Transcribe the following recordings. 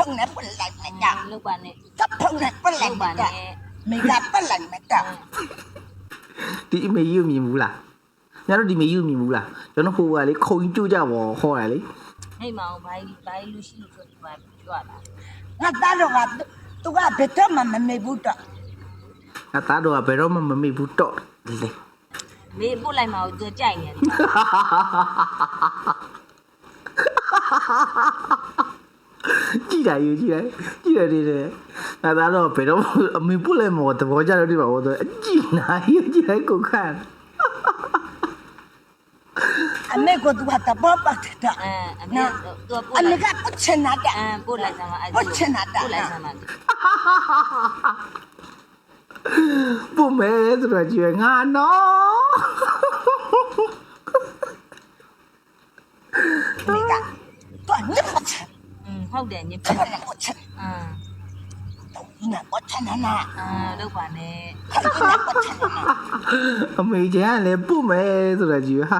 ဖုန်နဲ့ပလိုက်မကြလောက်ပါနဲ့စပ်ဖုန်နဲ့ပလိုလောက်က်မပါကြနဲ့မိကပလိုက်မကြဒီအမေကြီးကိုမြင်ဘူးလားညတို့ဒီမေကြီးကိုမြင်ဘူးလားကျွန်တော်ဟိုကလေခုံကြီးကြွကြပေါ်ဟောတာလေဟိတ်မအောင်ဘိုင်းဘိုင်းလူရှိလို့ဆိုဒီမှာကြွလာငါသားတော့ကသူကဘယ်တော့မှမမေဘူးတော့ငါသားတော်ကဘယ်တော့မှမမေ့ဘူးတော့လေမေးပို့လိုက်မှာကိုသူကြိုက်နေတယ် ကြည့်တာယူကြည့်တယ်ကြည့်တယ်ဒီတယ်ငါသားတော့ဘယ်တော့မှအမေပုတ်လိုက်မော်တဘောကြတော့ဒီမှာဟောတော့အကြည့်နာယူကြည့်လိုက်ကိုခန့်အမေကသူကတဘောပတ်တာအဲအမေသူပို့အမေလိုက်ကပုတ်ချင်တာတဲ့အဲပို့လိုက်စမ်းပါအဲ့ဟုတ်ချင်တာတာပို့လိုက်စမ်းပါပုတ်မဲဆိုတော့ကြည့်ငါနော်မိက ဟုတ်တယ်ညီဖြစ်တယ်အာဒီနာပတ်ချနာနာအာလောက်ပါနဲ့ဒီနာပတ်ချနာနာအမေကျန်ကလည်းပုတ်မယ်ဆိုတာကြီးဟာ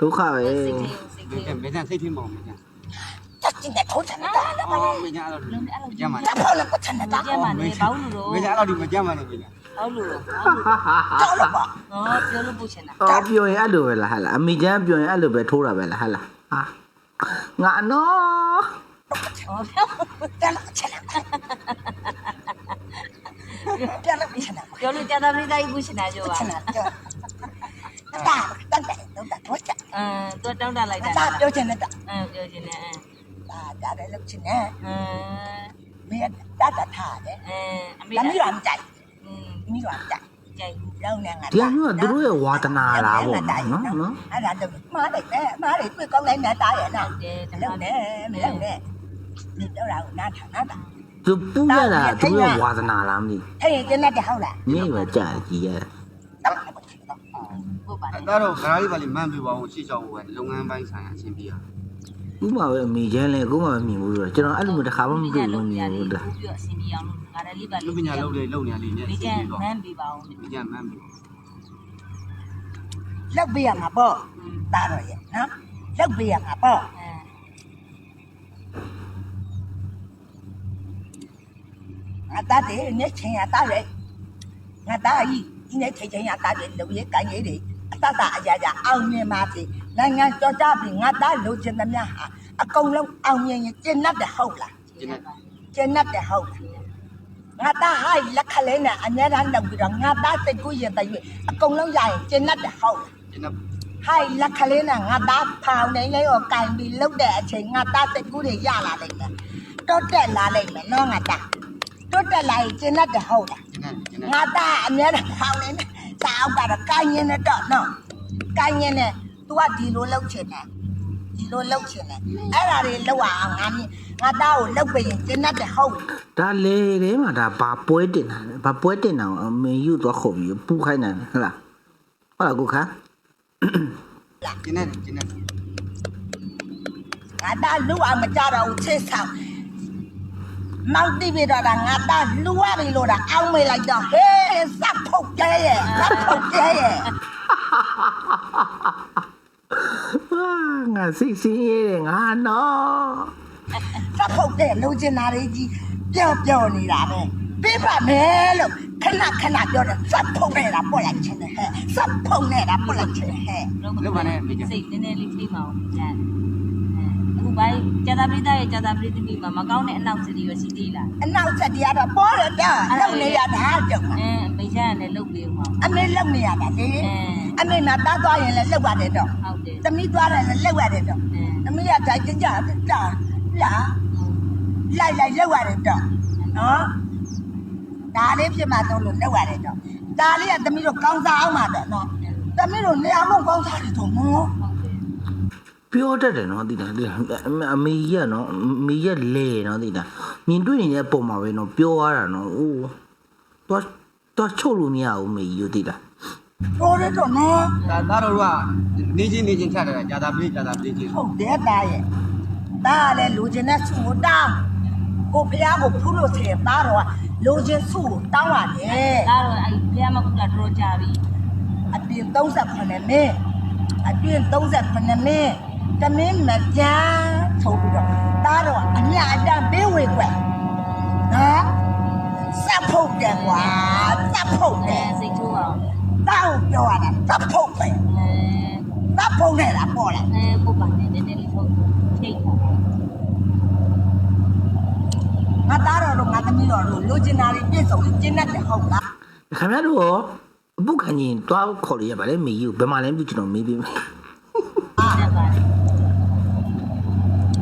ဒုက္ခပဲစိတ်ကစိတ်ကမေကျန်စိတ်ထင်းမအောင်မေကျန်တက်တင်တဲ့ထိုးချနာတာလည်းမဟုတ်မေကျန်အဲ့လိုမကြမ်းပါနဲ့ဘာလို့ပတ်ချနာတာမကြမ်းပါနဲ့ဘောင်းလူတော့မေကျန်အဲ့လိုမကြမ်းပါနဲ့မေကျန်ောက်လို့တော့လို့ပါဟောပြောလို့ပို့ချင်တာအော်ပြောရင်အဲ့လိုပဲလားဟာလားအမိကျမ်းပြောရင်အဲ့လိုပဲထိုးတာပဲလားဟာလားဟာငါနော် ဟောပြောတယ်လို့ချင်တာတယ်လို့ချင်တာပြောလို့ကြာတာပြိသားကြီးပို့ချင်တာကြောပုတ်ပါချင်တာတော့တာတန်တယ်တော့တာထိုးချင်အင်းသူတောင်းတလိုက်တာတာပြောချင်တာအင်းပြောချင်တယ်တာတာလည်းလုပ်ချင်တယ်အင်းမင်းတာတာထားတယ်အင်းအမေလမ်းမရမ်းကြိုက်อืมမိရမ်းကြိုက်ကြိုက်ဘူးလုံးနေငါဒီအမျိုးကသူတို့ရဲ့ဝါသနာလားပေါ့နော်နော်အဲ့ဒါတော့မားတယ်ပဲမားတယ်တွေ့ကောင်းလိုက်နေတာရဲ့နော်တယ်ဓမ္မလုံးနေမလုံးနေ ဒီတော့လာနားထောင်နားတာ သူပူရတာသူတို့ရဲ့ဝါသနာလားမသိ ဟဲ့ကျင်းတဲ့ဟုတ်လား မြင်ပဲကြာကြည့်ရ တော့ ပို့ပါနဲ့ 那都搿里把你慢比往我去找我，龙安班山先比啊。 ဥမာပဲအမေကျန်လဲကိုမှမမြင်ဘူးဆိုတော့ကျွန်တော်အဲ့လိုမျိုးတစ်ခါမှမတွေ့ဘူးမြင်ဘူးလား ပို့ပြီးအစီအပြီးအောင်လို့ငါလည်းလေးပါ 路边家路的路呢里呢， ဒီ 先 ကျန် 比 မ 吧。 န်းပြီးပါအောင် 路边家慢比。 လောက်ပြရမှာပေါ့ဒါတော့ရဲ့နော်လောက်ပြရမှာပေါ့ အဲငါသားတယ်နဲ့ချင်းရသားရဲ့ငါသားကြီးဒီနေ့ချင်းချင်းရသားတယ်လူရဲ့ကိုင်းရေးတွေအတတအရာရာအောင်မြင်ပါစေနိုင်ငံကြောကြပြီငါသားလိုချင်သမျှဟာအကုန်လုံးအောင်မြင်ရင်ကျင့်တတ်တယ်ဟုတ်လားကျင်းပါကျင့်တတ်တယ်ဟုတ်လားငါသားဟာလက်ခလေးနဲ့အများအားလုပ်ပြီးတော့ငါသားစိတ်ကူးရင်တည်းအကုန်လုံးရရင်ကျင့်တတ်တယ်ဟုတ်လား真的，ဟိုင်လက်ခလေးနဲ့ငါသားဖောင်နေလေးကိုကင်ပြီးလှုပ်တဲ့အချိန်ငါသားစိတ်ကူးတွေရလာလိမ့်မယ်တိုးတက်လာလိမ့်မယ်နော်ငါသား တွတ်တက်လာရင်ကျင်တတ်တယ်ဟုတ်လားငါသားအများနဲ့ဖောင်းနေတယ်စာအုပ်ကတော့ကိုင်းရင်တော့နော်ကိုင်းရင်နဲ့ तू ကဒီလိုလောက်ချင်တယ်ဒီလိုလောက်ချင်တယ်အဲ့ဒါတွေလောက်အောင်ငါငါသားကိုလောက်ပြင်ကျင်တတ်တယ်ဟုတ်ဒါလေထဲမှာဒါဘာပွဲတင်တာလဲဘာပွဲတင်တာကိုအမင်းယူသွားခုတ်ပြီးပူခိုင်းတယ်ဟုတ်လားဟုတ်လားကိုခါကျင်တတ်ကျင်တတ်ငါသားလောက်အောင်မကြတော့ဘူးချစ်ဆောင် မောက်တိပြတော့တာငါသားလူရပြီလို့တာအောင်းမေးလိုက်တော့ဟေးစပ်ဖုတ်ကျဲရဲ့စပ်ဖုတ်ကျဲရဲ့အာငါစိတ်ဆင်းရဲတယ်ငါနော်စပ်ဖုတ်တဲ့လူကျင်နာတွေကြီးပျော့ပျော့နေတာပဲပြပါမယ်လို့ခဏခဏပြောတယ်စပ်ဖုတ်နေတာပွက်လိုက်ချင်တယ်ဟဲ့စပ်ဖုတ်နေတာပွက်လိုက်ချင်တယ်ဟဲ့စိတ်နည်းနည်းလေးထိမှအောင်ကျန်အ ခုဘိုင်းကြာတာပြိသားရဲ့ကြာတာပြိသမီးမှာမကောင်းတဲ့အနောက်စရီရရှိသေးလားအနောက်ဆက်တရားတော့ပေါ်ရတာလုံနေရတာကြောက်အဲမိချမ်းနဲ့လုတ်ပေးဦးမှာအမေလုံနေရတာလေအဲအမေနာတားသွားရင်လည်းလှုပ်ရတယ်တော့ဟုတ်တယ်သမီးသွားတယ်လည်းလှုပ်ရတယ်တော့အဲအမေကဒါကြကြတာလာလိုက်လိုက်လှုပ်ရတယ်တော့နော်ဒါလေးဖြစ်မှတော့လို့လှုပ်ရတယ်တော့ဒါလေးကသမီးတို့ကောင်းစားအောင်မှာတော့နော်သမီးတို့နေအောင်ကောင်းစားတယ်တော့နော် ပြောတတ်တယ်နော်သိတာအမေကြီးကနော်အမေကြီးလေနော်သိတာမြင်တွေ့နေတဲ့ပုံမှာပဲနော်ပြောရတာနော်အိုးတော့တော့ချုပ်လို့မရဘူးမေကြီးတို့သိတာပြောရတော့နော်ဒါသားတို့ကနေချင်းနေချင်းချတာကြာတာပြေးကြာတာပြေးချင်းဟုတ်တယ်တားရဲ့တားလည်းလူချင်းနဲ့ဆူတာကိုဖះကိုဖူးလို့ဆေးတားတော့လူချင်းဆူတောင်းရတယ်တားတော့အဲ့ဖះမကူတာတော့ကြာပြီအပြင်38မိနစ်အပြင်38မိနစ် သမင်းမပြားဆိုပြီးတော့သားတော်အမြအတန်ပေးဝေကွယ်နော်စက်ဖုတ်တယ်ကွာစက်ဖုတ်တယ်စိတ်ထိုးအောင်တောက်ပြောရတာစက်ဖုတ်ပဲစက်ဖုတ်နဲ့လားပေါ်လားအဲပုတ်ပါတယ်နည်းနည်းလေးဖုတ်ထိတ်တာငါသားတော်တို့ငါသမီးတော်တို့လိုချင်တာတွေပြည့်စုံရင်ကျင့်တတ်တယ်ဟုတ်လားခင်ဗျားတို့ရောအပုခံကြီးတွားခေါ်လို့ရပါလေမေကြီးကိုဘယ်မှလဲမသိကျွန်တော်မေးပြီးမယ်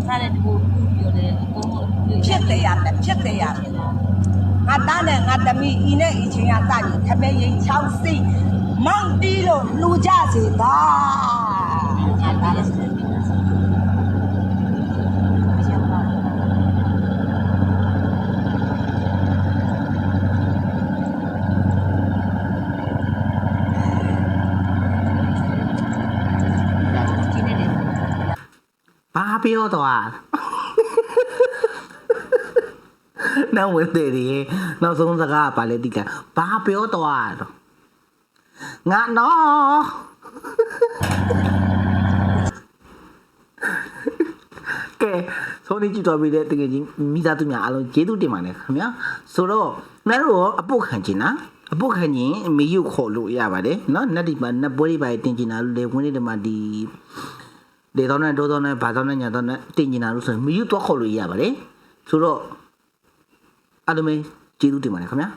စားတဲ့တူပြောတယ်အကုန်လုံးအပြည့်ဖြစ်တယ်ရတယ်ဖြစ်တယ်ရတယ်ငါသားနဲ့ငါသမီးဤနဲ့ဤချင်းကစပြီးခမဲရင်6စိမောင်တီးလို့လူကြစေပါငါသားလည်းစတယ်ပြီးတာမရှောက်ပါ ဒီနေ့လည်း ဘာ ပြောတော့နောက်ဝင်တယ်ဒီနောက်ဆုံးစကားကပါလေတိကဘာပြောတော့တော့ငါနော်ကဲဆုံးနေကြည့်တော့ပြီတဲ့တကယ်ကြီးမိသားစုများအားလုံးကျေးဇူးတင်ပါတယ်ခင်ဗျာဆိုတော့မင်းတို့ရောအပုတ်ခံချင်လားအပုတ်ခံရင်မေယူခေါ်လို့ရပါတယ်เนาะနတ်ဒီမှာနတ်ပွဲတွေပါတင်ချင်တာလို့လေဝင်နေတယ်မှာဒီ လေတော့နဲ့ဒိုးတော့နဲ့ဘာတော့နဲ့ညာတော့နဲ့တင်ချင်တာလို့ဆိုရင်မေယူတော့ခေါ်လို့ရပါတယ်ဆိုတော့အားလုံးပဲကျေးဇူးတင်ပါတယ်ခင်ဗျာ